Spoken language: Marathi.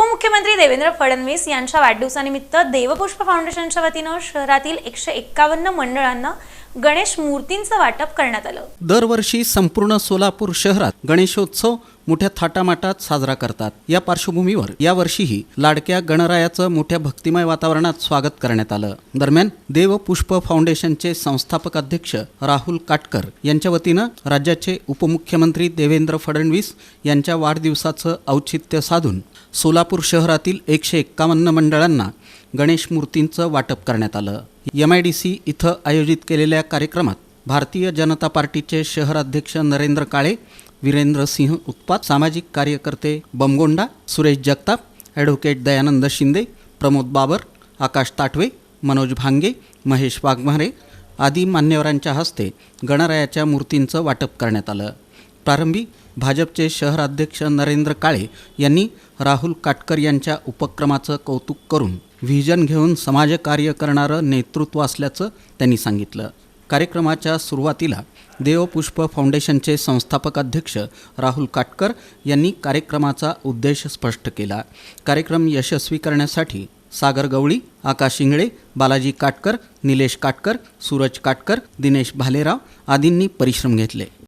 उपमुख्यमंत्री देवेंद्र फडणवीस यांच्या वाढदिवसानिमित्त देवपुष्प फाउंडेशनच्या वतीनं शहरातील एकशे एक्कावन्न मंडळांना गणेश मूर्तींचं वाटप करण्यात आलं. दरवर्षी संपूर्ण सोलापूर शहरात गणेशोत्सव मोठ्या थाटामाटात साजरा करतात. या पार्श्वभूमीवर यावर्षीही लाडक्या गणरायाचं मोठ्या भक्तिमय वातावरणात स्वागत करण्यात आलं. दरम्यान देवपुष्प फाउंडेशनचे संस्थापक अध्यक्ष राहुल काटकर यांच्या वतीनं राज्याचे उपमुख्यमंत्री देवेंद्र फडणवीस यांच्या वाढदिवसाचं औचित्य साधून सोलापूर शहरातील एकशे एक्कावन्न मंडळांना गणेश मूर्तींचं वाटप करण्यात आलं. एम आय डी सी इथं आयोजित केलेल्या कार्यक्रमात भारतीय जनता पार्टीचे शहराध्यक्ष नरेंद्र काळे वीरेंद्र सिंह उत्पात सामाजिक कार्यकर्ते बमगोंडा सुरेश जगताप ॲडव्होकेट दयानंद शिंदे प्रमोद बाबर आकाश ताटवे मनोज भांगे महेश वाघमारे आदी मान्यवरांच्या हस्ते गणरायाच्या मूर्तींचं वाटप करण्यात आलं. प्रारंभी भाजपचे शहराध्यक्ष नरेंद्र काळे यांनी राहुल काटकर यांच्या उपक्रमाचं कौतुक करून व्हिजन घेऊन समाजकार्य करणारं नेतृत्व असल्याचं त्यांनी सांगितलं. कार्यक्रमाच्या सुरुवातीला देवपुष्प फाउंडेशनचे संस्थापक अध्यक्ष राहुल काटकर यांनी कार्यक्रमाचा उद्देश स्पष्ट केला. कार्यक्रम यशस्वी करण्यासाठी सागर गवळी आकाश इंगळे बालाजी काटकर निलेश काटकर सूरज काटकर दिनेश भालेराव आदींनी परिश्रम घेतले.